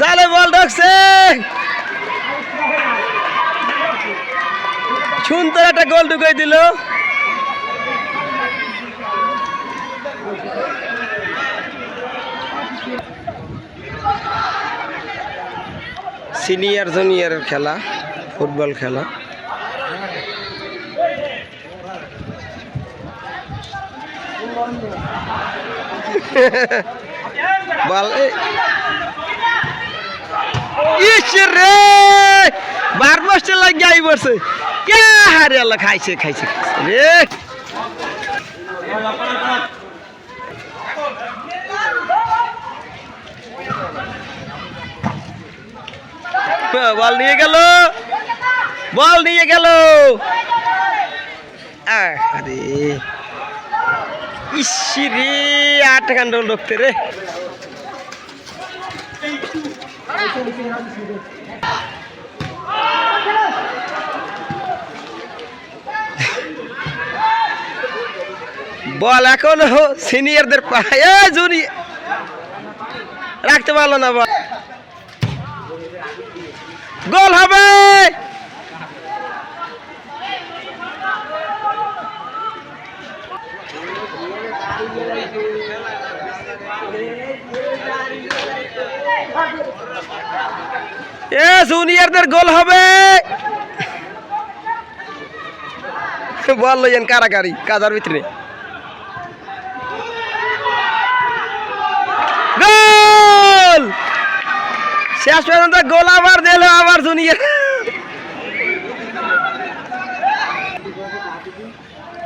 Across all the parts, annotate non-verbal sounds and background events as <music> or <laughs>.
জালে বল ঢুকছে। সুন্দর একটা গোল ঢুকাই দিল। সিনিয়র জুনিয়র খেলা ফুটবল খেলা। <laughs> বল ইস রে! বার মাস্টার লাগিয়ে আই বসে। কে হারে আল্লাহ খাইছে খাইছে রে? বল নিয়ে গেল। বল নিয়ে গেল। আরে ইসি রে, আট কান্ড ঢুকতে রে। বল এখন সিনিয়রদের পায়ে জুনি। রাখতে পারল না বল। গোল হবে। এ গোল হবে। বল লইয়েন কারাকারি কাজার ভিতরে। শেষ পর্যন্ত গোল আবার দিল আবার জুনিয়র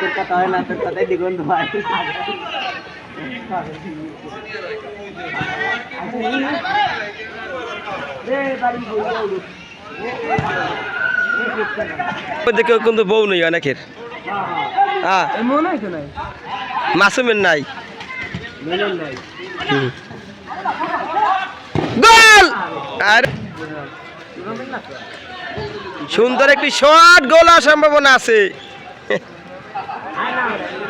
তোর কথা হয় না তোর কথাই দিগন্ত মধ্যে কিন্তু বউ নেই অনেকের। হ্যাঁ হয় তো নাই। মাসুমের নাই। গোল! আর সুন্দর একটি শর্ট গোল সম্ভাবনা আছে। about it.